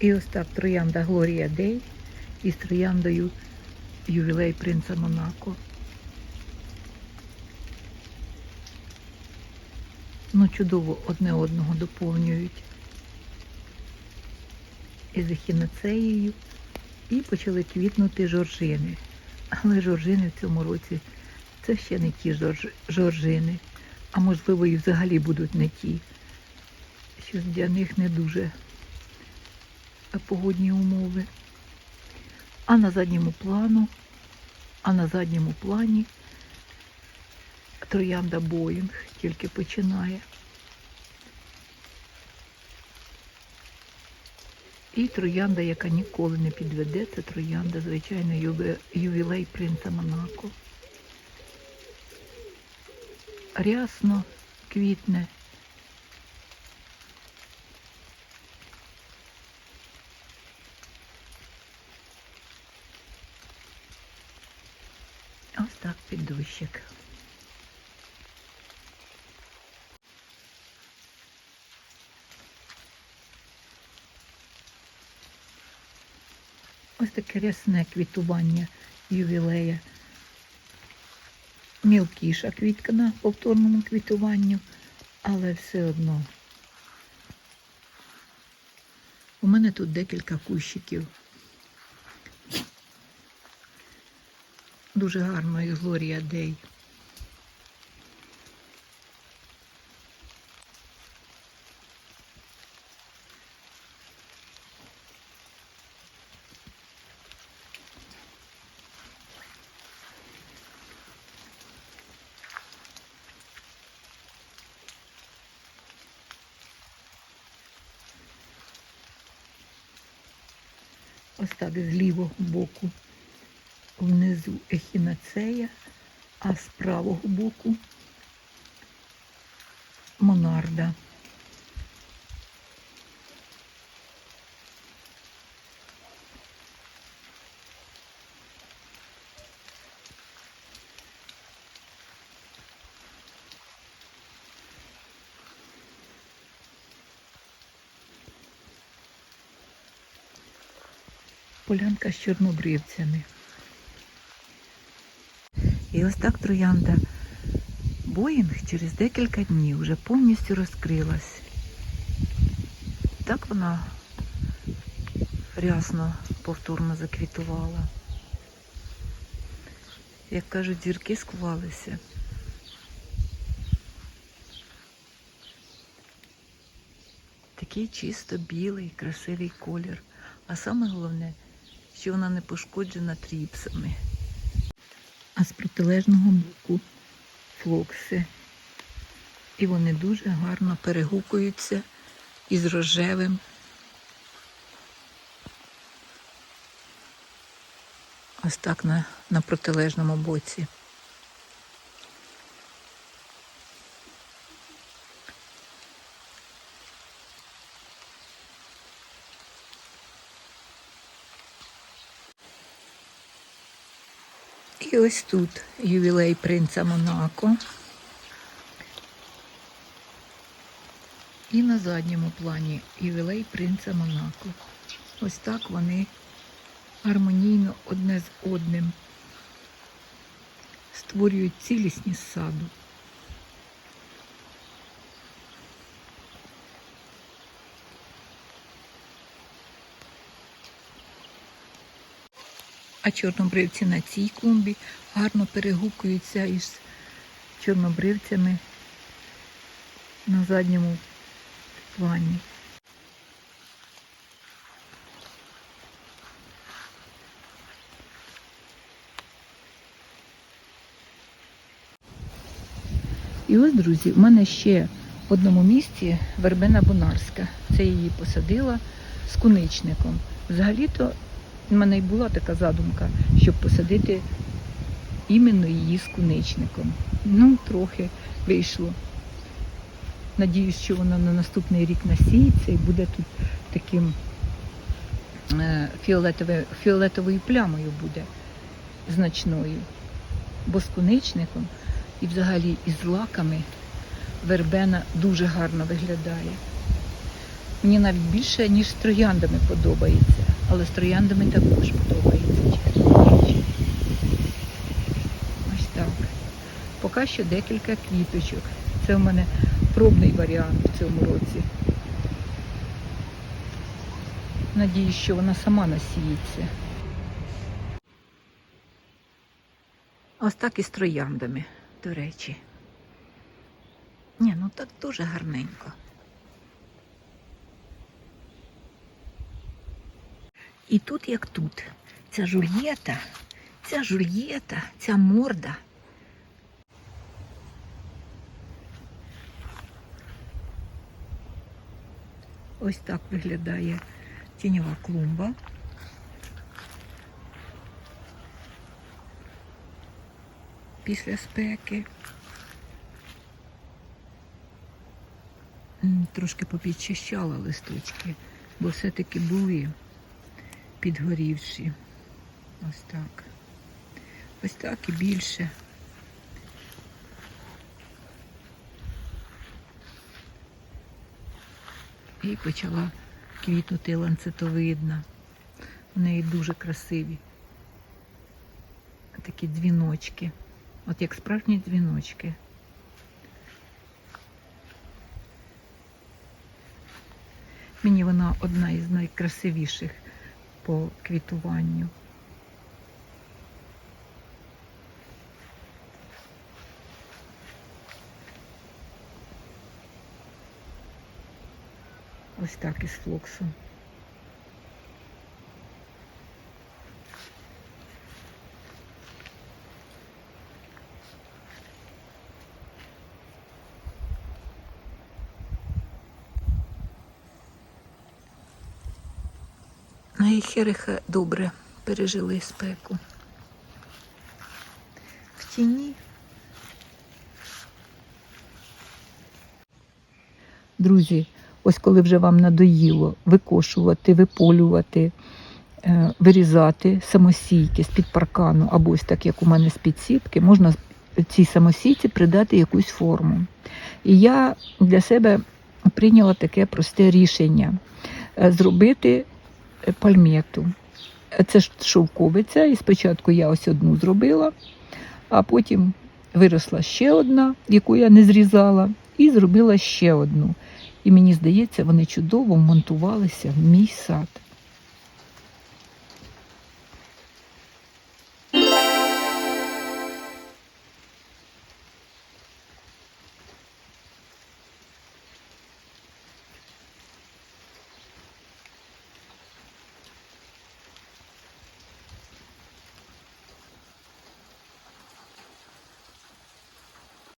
І ось так троянда Глорія Дей із трояндою ювілей принца Монако. Ну, чудово одне одного доповнюють. Із ехінацеєю. І почали квітнути жоржини. Але жоржини в цьому році це ще не ті жорж- жоржини. А можливо і взагалі будуть не ті. Щось для них не дуже погодні умови. А на задньому плану, а на задньому плані троянда Боїнг тільки починає. І троянда, яка ніколи не підведе, це троянда, звичайно, ювілей принца Монако. Рясно квітне. Ось так під дощик. Ось таке рясне квітування ювілея. Мілкіша квітка на повторному квітуванню, але все одно. У мене тут декілька кущиків. Дуже гарно і Глорія Дей. Ось так з лівого боку внизу ехінацея, а з правого боку монарда. Полянка з чорнобривцями. І ось так троянда Боїнг через декілька днів вже повністю розкрилась. Так вона рясно повторно заквітувала. Як кажуть, зірки склалися. Такий чисто білий, красивий колір. А саме головне, що вона не пошкоджена тріпсами. З протилежного боку флокси. І вони дуже гарно перегукуються із рожевим. Ось так на, на протилежному боці. І ось тут ювілей принца Монако. І на задньому плані ювілей принца Монако. Ось так вони гармонійно одне з одним створюють цілісність саду. А чорнобривці на цій клумбі гарно перегукуються із чорнобривцями на задньому плані. І ось, друзі, в мене ще в одному місці вербена бунарська. Це її посадила з куничником. Взагалі-то в мене й була така задумка, щоб посадити іменно її з куничником. Ну, трохи вийшло. Надіюсь, що вона на наступний рік насіється і буде тут таким е, фіолетове- фіолетовою плямою буде значною. Бо з куничником і взагалі із лаками вербена дуже гарно виглядає. Мені навіть більше, ніж з трояндами подобається. Але з трояндами також подобається. Ось так. Поки що декілька квіточок. Це в мене пробний варіант в цьому році. Надіюсь, що вона сама насіється. Ось так і з трояндами, до речі. Ні, ну так дуже гарненько. І тут як тут. Ця жульєта, ця жульєта, ця морда. Ось так виглядає тіньова клумба. Після спеки. Трошки попідчищала листочки, бо все-таки були підгорівші. Ось так. Ось так і більше. І почала квітнути ланцетовидна. У неї дуже красиві. Такі дзвіночки. От як справжні дзвіночки. Мені вона одна із найкрасивіших по квітуванню. Ось так із флоксом. І хериха добре пережили спеку. В тіні. Друзі, ось коли вже вам надоїло викошувати, виполювати, е, вирізати самосійки з-під паркану, або ось так, як у мене з-під сітки, можна цій самосійці придати якусь форму. І я для себе прийняла таке просте рішення е, зробити пальмету. Це ж шовковиця, і спочатку я ось одну зробила, а потім виросла ще одна, яку я не зрізала, і зробила ще одну. І мені здається, вони чудово монтувалися в мій сад.